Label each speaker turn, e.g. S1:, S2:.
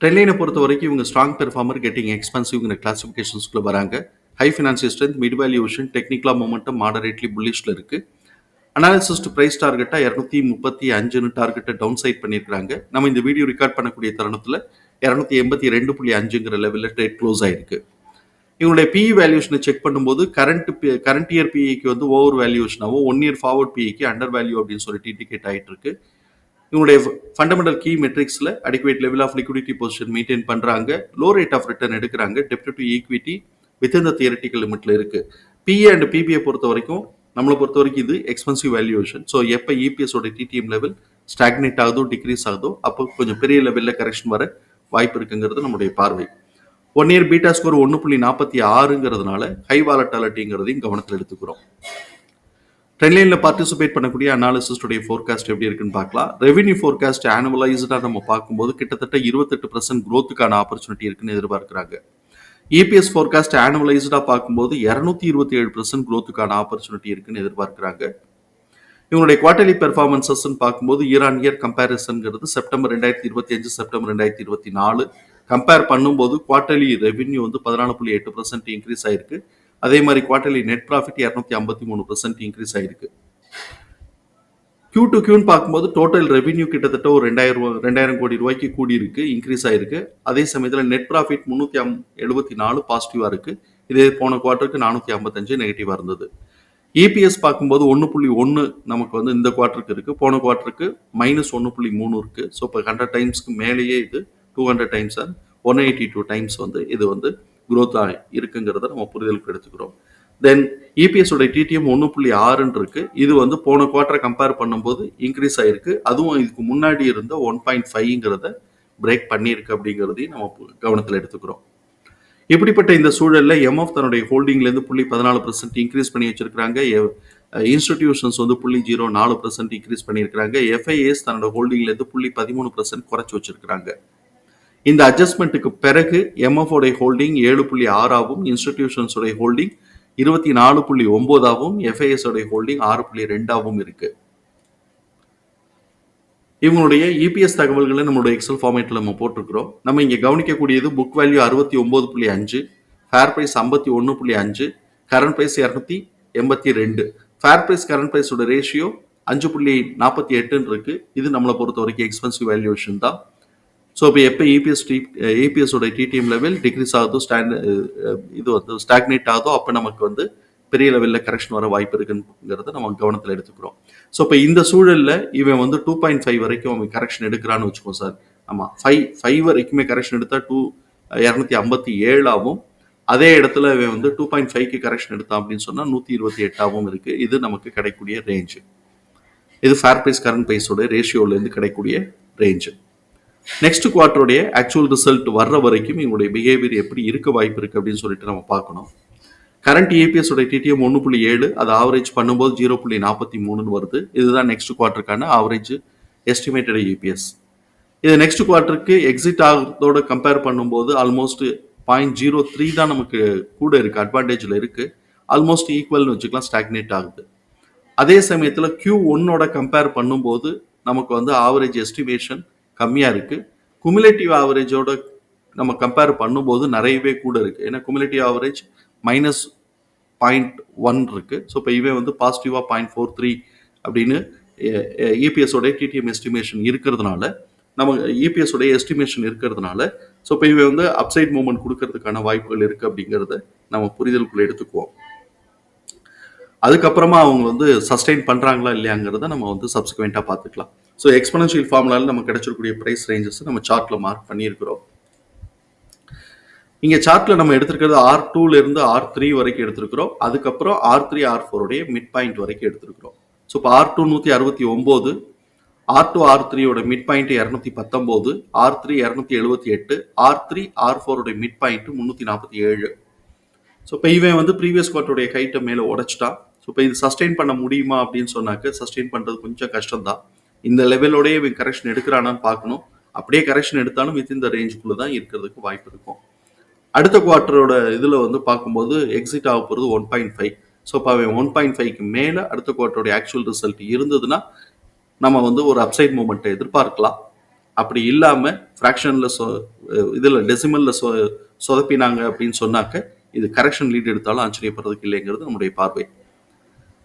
S1: ட்ரெயின்லைனை பொறுத்த வரைக்கும் இவங்க ஸ்ட்ராங் பெர்ஃபார்மர் கெட்டிங் எக்ஸ்பென்சிவ்ங்கிற கிளாஸிஃபிகேஷன்ஸ்குள்ளே வராங்க. High financial strength mid valuation டெக்னிக்கலாக மொமெண்டம் மாடரேட்லி புல்லிஷில் இருக்குது அனாலிசிஸ்ட் ப்ரைஸ் டார்கெட்டாக இரநூத்தி முப்பத்தி அஞ்சுன்னு டார்கெட்டை டவுன் சைட் பண்ணியிருக்காங்க நம்ம இந்த வீடியோ ரெக்கார்ட் பண்ணக்கூடிய தருணத்தில் இரநூத்தி எண்பத்தி ரெண்டு புள்ளி அஞ்சுங்கிற லெவலில் ட்ரேட் க்ளோஸ் ஆயிருக்கு. இவங்களுடைய பிஇ வேல்யூஷனை செக் பண்ணும்போது கரண்ட் கரண்ட் இயர் பிஇக்கு வந்து ஓவர் வேல்யூஷனாகவும் ஒன் இயர் ஃபார்வர்ட் பிஇக்கு அண்டர் வேல்யூ அப்படின்னு சொல்லிட்டு இண்டிகேட் ஆகிட்டு இருக்கு. இவங்களுடைய fundamental key மெட்ரிக்ஸில் adequate level of liquidity position maintain பண்ணுறாங்க லோ ரேட் ஆஃப் ரிட்டர்ன் எடுக்கிறாங்க. டெப்ட் டு ஈக்விட்டி வித் இந்த தியரட்டிக்கல் லிமிட்ல இருக்குது பிஏ அண்ட் பிபிஏ பொறுத்த வரைக்கும் நம்மளை பொறுத்த வரைக்கும் இது எக்ஸ்பென்சிவ் வேல்யூவேஷன் ஸோ எப்போ இபிஎஸோட டிடிஎம் லெவல் ஸ்டாக்னேட் ஆகுதோ டிக்ரீஸ் ஆகுதோ அப்போ கொஞ்சம் பெரிய லெவலில் கரெக்ஷன் வர வாய்ப்பு இருக்குங்கிறது நம்முடைய பார்வை. ஒன் இயர் பீட்டா ஸ்கோர் ஒன்று புள்ளி நாற்பத்தி ஆறுங்கிறதுனால ஹை வாலட்டாலிட்டிங்கிறதையும் கவனத்தில் எடுத்துக்கிறோம். ட்ரெண்ட்லைனில் பார்ட்டிசிபேட் பண்ணக்கூடிய அனாலிசிஸ்டுடைய ஃபோர்காஸ்ட் எப்படி இருக்குன்னு பார்க்கலாம். ரெவென்யூ ஃபோர்காஸ்ட் ஆனுவலைஸ்டாக நம்ம பார்க்கும்போது கிட்டத்தட்ட இருபத்தெட்டு பர்சன்ட் க்ரோத்துக்கான ஆப்பர்ச்சுனிட்டி இருக்குன்னு எதிர்பார்க்குறாங்க. இபிஎஸ் ஃபோர்காஸ்ட் ஆனுவலைஸ்டாக பார்க்கும்போது இரநூத்தி இருபத்தி ஏழு பர்சன்ட் க்ரோத்துக்கான ஆப்பர்ச்சுனிட்டி இருக்குன்னு எதிர்பார்க்குறாங்க. இவங்களுடைய குவார்டர்லி பெர்ஃபார்மன்சஸ்ன்னு பார்க்கும்போது இயர் ஆன் இயர் கம்பேரிசன்கிறது செப்டம்பர் ரெண்டாயிரத்தி இருபத்தி அஞ்சு செப்டம்பர் ரெண்டாயிரத்தி இருபத்தி நாலு. கம்பேர் பண்ணும்போது குவார்டர்லி ரெவென்யூ வந்து பதினாலு புள்ளி எட்டு பர்சன்ட் இன்க்ரீஸ் ஆயிருக்கு. அதே மாதிரி குவார்டர்லி நெட் ப்ராஃபிட் இரநூத்தி ஐம்பத்தி மூணு பர்சன்ட் இன்க்ரீஸ் ஆயிருக்கு. கியூ டு கியூன்னு பார்க்கும்போது டோட்டல் ரெவென்யூ கிட்டத்தட்ட ஒரு ரெண்டாயிரம் ரூபா ரெண்டாயிரம் கோடி ரூபாய்க்கு கூடி இருக்கு இன்க்ரீஸ் ஆயிருக்கு. அதே சமயத்தில் நெட் ப்ராஃபிட் முந்நூற்றி அம் எழுபத்தி நாலு பாசிட்டிவாக இருக்கு. இதே போன குவார்ட்டருக்கு நானூற்றி ஐம்பத்தஞ்சு நெகட்டிவாக இருந்தது. இபிஎஸ் பார்க்கும்போது ஒன்று புள்ளி ஒன்று நமக்கு வந்து இந்த குவார்ட்டருக்கு இருக்குது போன குவார்ட்டருக்கு மைனஸ் ஒன்று புள்ளி மூணு இருக்குது ஸோ இப்போ ஹண்ட்ரட் டைம்ஸ்க்கு மேலேயே இது two hundred times and one eighty two times வந்து இது வந்து குரோத்தாக ஆகி இருக்குங்கிறத நம்ம புரிதலுக்கு எடுத்துக்கிறோம். தென் இபிஎஸ் உடைய டிடிஎம் ஒன்று புள்ளி ஆறுன்னு இருக்கு. இது வந்து போன குவார்ட்டரை கம்பேர் பண்ணும்போது இன்க்ரீஸ் ஆயிருக்கு. அதுவும் இதுக்கு முன்னாடி இருந்த ஒன் பாயிண்ட் ஃபைவ்ங்கிறத பிரேக் பண்ணியிருக்கு அப்படிங்கிறதையும் நம்ம பு- கவனத்தில் எடுத்துக்கிறோம். இப்படிப்பட்ட இந்த சூழலில் எம்எஃப் தன்னுடைய ஹோல்டிங்லேருந்து புள்ளி பதினாலு பர்சன்ட் இன்க்ரீஸ் பண்ணி வச்சிருக்கிறாங்க. இன்ஸ்டிடியூஷன்ஸ் வந்து புள்ளி ஜீரோ நாலு பர்சன்ட் இன்க்ரீஸ் பண்ணியிருக்காங்க எஃப்ஐஎஸ் தன்னோட ஹோல்டிங்லேருந்து புள்ளி பதிமூணு பர்சன்ட் குறைச்சி வச்சிருக்கிறாங்க. இந்த அட்ஜஸ்ட்மெண்ட்டுக்கு பிறகு எம்எஃப்ஓடைய ஹோல்டிங் ஏழு புள்ளி ஆறாவும் இன்ஸ்டிடியூஷன்ஸ் உடைய ஹோல்டிங் இருபத்தி நாலு புள்ளி ஒன்பதாகவும் எஃப்ஐஎஸ் உடைய ஹோல்டிங் ஆறு புள்ளி ரெண்டாவும் இருக்கு. இவங்களுடைய இபிஎஸ் தகவல்களை நம்மளுடைய எக்ஸல் ஃபார்மேட்டில் நம்ம போட்டிருக்கிறோம். நம்ம இங்கே கவனிக்கக்கூடியது புக் வேல்யூ அறுபத்தி ஒம்பது புள்ளி அஞ்சு ஃபேர் ப்ரைஸ் ஐம்பத்தி ஒன்று புள்ளி அஞ்சு கரண்ட் ப்ரைஸ் இரநூத்தி எண்பத்தி ரெண்டு. ஃபேர் ப்ரைஸ் கரண்ட் ப்ரைஸோட ரேஷியோ அஞ்சு புள்ளி நாற்பத்தி எட்டுன்னு இருக்கு. இது நம்மளை பொறுத்த வரைக்கும் எக்ஸ்பென்சிவ் வேல்யூவேஷன் தான். ஸோ இப்போ எப்போ ஏபிஎஸ் டி ஏபிஎஸோட டிடிஎம் லெவல் டிக்ரீஸ் ஆகுதோ ஸ்டாண்ட் இது வந்து ஸ்டாக்னேட் ஆகுதோ அப்போ நமக்கு வந்து பெரிய லெவலில் கரெக்ஷன் வர வாய்ப்பு இருக்குங்கிறத நம்ம கவனத்தில் எடுத்துக்கிறோம். ஸோ இப்போ இந்த சூழலில் இவன் வந்து டூ பாயிண்ட் ஃபைவ் வரைக்கும் அவன் கரெக்ஷன் எடுக்கிறான்னு வச்சுக்கோம் சார். ஆமாம் ஃபைவ் ஃபைவ் வரைக்குமே கரெக்ஷன் எடுத்தால் டூ இரநூத்தி ஐம்பத்தி ஏழாவும் அதே இடத்துல இவன் வந்து டூ பாயிண்ட் ஃபைவ்க்கு கரெக்ஷன் எடுத்தான் அப்படின்னு சொன்னால் நூற்றி இருபத்தி எட்டாவும் இருக்குது இது நமக்கு கிடைக்கக்கூடிய ரேஞ்சு இது ஃபேர் ப்ரைஸ் கரண்ட் ப்ரைஸோட ரேஷியோலேருந்து கிடைக்கக்கூடிய ரேஞ்சு நெக்ஸ்ட் குவார்ட்டருடைய ஆக்சுவல் ரிசல்ட் வர்ற வரைக்கும் இவங்களுடைய பிஹேவியர் எப்படி இருக்க வாய்ப்பு இருக்குது அப்படின்னு சொல்லிட்டு நம்ம பார்க்கணும். கரண்ட் இபிஎஸ் உடைய டிடிஎம் ஒன்று புள்ளி ஏழு அது ஆவரேஜ் பண்ணும்போது ஜீரோ புள்ளி நாற்பத்தி மூணுன்னு வருது. இதுதான் நெக்ஸ்ட் குவார்ட்டருக்கான ஆவரேஜ் எஸ்டிமேட்டட் ஏபிஎஸ் இது நெக்ஸ்ட் குவார்ட்டருக்கு எக்ஸிட் ஆகிறதோட கம்பேர் பண்ணும்போது ஆல்மோஸ்ட் பாயிண்ட் ஜீரோ த்ரீ தான் நமக்கு கூட இருக்குது அட்வான்டேஜில் இருக்குது ஆல்மோஸ்ட் ஈக்குவல்னு வச்சுக்கலாம் ஸ்டாக்னேட் ஆகுது. அதே சமயத்தில் கியூ ஒன்னோட கம்பேர் பண்ணும்போது நமக்கு வந்து ஆவரேஜ் எஸ்டிமேஷன் கம்மியாக இருக்குது குமுலேட்டிவ் ஆவரேஜோட நம்ம கம்பேர் பண்ணும்போது நிறையவே கூட இருக்குது ஏன்னா cumulative average minus point one இருக்குது ஸோ இப்போ இவன் வந்து பாசிட்டிவாக பாயிண்ட் ஃபோர் த்ரீ அப்படின்னு இபிஎஸோடைய டிடிஎம் எஸ்டிமேஷன் இருக்கிறதுனால நம்ம இபிஎஸோடைய எஸ்டிமேஷன் இருக்கிறதுனால ஸோ இப்போ இவன் வந்து அப்சைட் மூவ்மெண்ட் கொடுக்கறதுக்கான வாய்ப்புகள் இருக்குது அப்படிங்கிறத நம்ம புரிதலுக்குள்ளே எடுத்துக்குவோம். அதுக்கப்புறமா அவங்க வந்து சஸ்டெயின் பண்ணுறாங்களா இல்லையாங்கிறத நம்ம வந்து சப்ஸ்குவெண்ட்டாக பார்த்துக்கலாம். ஸோ எக்ஸ்பனன்ஷியல் ஃபார்முலாவில் நம்ம கிடைச்சிருக்கக்கூடிய ப்ரைஸ் ரேஞ்சஸ் நம்ம சார்ட்டில் மார்க் பண்ணியிருக்கிறோம். இங்கே சார்ட்டில் நம்ம எடுத்திருக்கிறது ஆர் டூலேருந்து ஆர் த்ரீ வரைக்கும் எடுத்திருக்கிறோம். அதுக்கப்புறம் ஆர் த்ரீ ஆர் ஃபோருடைய மிட் பாயிண்ட் வரைக்கும் எடுத்திருக்கிறோம். ஸோ இப்போ ஆர் டூ நூற்றி அறுபத்தி ஒம்பது ஆர் டூ ஆர் த்ரீயோட மிட் பாயிண்ட் இரநூத்தி பத்தொம்போது ஆர் த்ரீ இரநூத்தி எழுபத்தி எட்டு ஆர் த்ரீ ஆர் ஃபோருடைய மிட் பாயிண்ட் முந்நூற்றி நாற்பத்தி ஏழு. ஸோ இப்போ இவன் வந்து ப்ரீவியஸ் குவார்ட்டருடைய ஹைட்டை மேலே உடைச்சிட்டான். ஸோ இப்போ இது சஸ்டெயின் பண்ண முடியுமா அப்படின்னு சொன்னாக்க சஸ்டெயின் பண்ணுறது கொஞ்சம் கஷ்டம் தான் இந்த லெவலோடய இவன் கரெக்ஷன் எடுக்கிறானான்னு பார்க்கணும். அப்படியே கரெக்ஷன் எடுத்தாலும் வித் இந்த ரேஞ்சுக்குள்ளே தான் இருக்கிறதுக்கு வாய்ப்பு இருக்கும். அடுத்த குவார்ட்டரோட இதில் வந்து பார்க்கும்போது எக்ஸிட் ஆக போகிறது ஒன் பாயிண்ட் ஃபைவ் ஸோ இப்போ அவன் ஒன் பாயிண்ட் ஃபைவ்க்கு மேலே அடுத்த குவார்ட்டருடைய ஆக்சுவல் ரிசல்ட் இருந்ததுன்னா நம்ம வந்து ஒரு அப்சைட் மூமெண்ட்டை எதிர்பார்க்கலாம். அப்படி இல்லாமல் ஃப்ராக்ஷனில் சொ இதில் டெசிமலில் சொ சொதப்பினாங்க அப்படின்னு சொன்னாக்க இது கரெக்ஷன் லீட் எடுத்தாலும் ஆச்சரியப்படுறதுக்கு இல்லைங்கிறது நம்முடைய பார்வை.